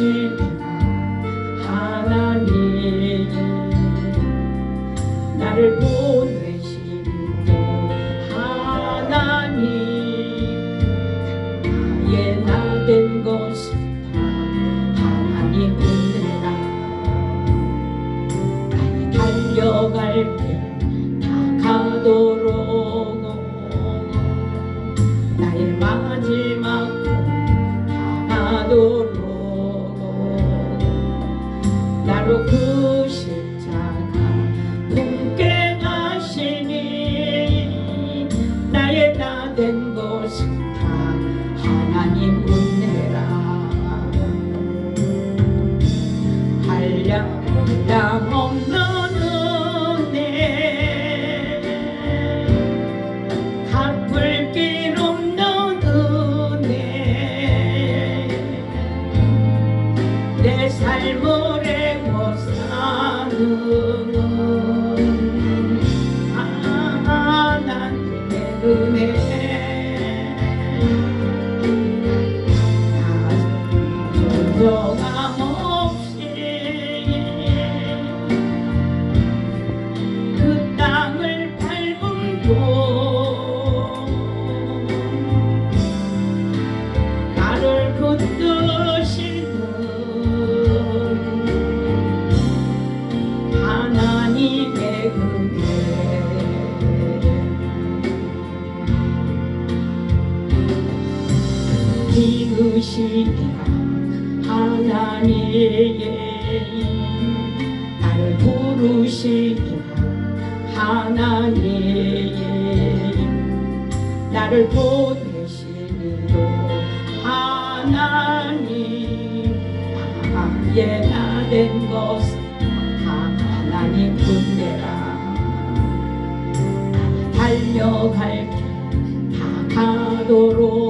계시는 하나님 나를 보내시는 하나님 나의 나된 것은 하나님 오늘 나 나의 달려갈 길 다가도록 나의 마지막 도 하나님 은혜라. 한량 없는 은혜. 갚을 길 없는 은혜. 내 삶을 애워사는 하나님의 은혜 하나님의 나를 부르시리라 하나님의 나를 보내시리로 하나님 나의 나된 것은 다 하나님 은혜라. 달려갈게 다 가도록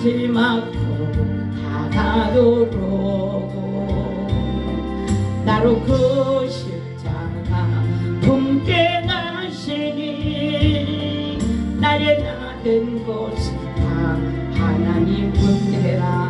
마지막 꿈다 가도록 나로 그 십자가 품게 가시니 나의 나된 곳은 다 하나님 은혜라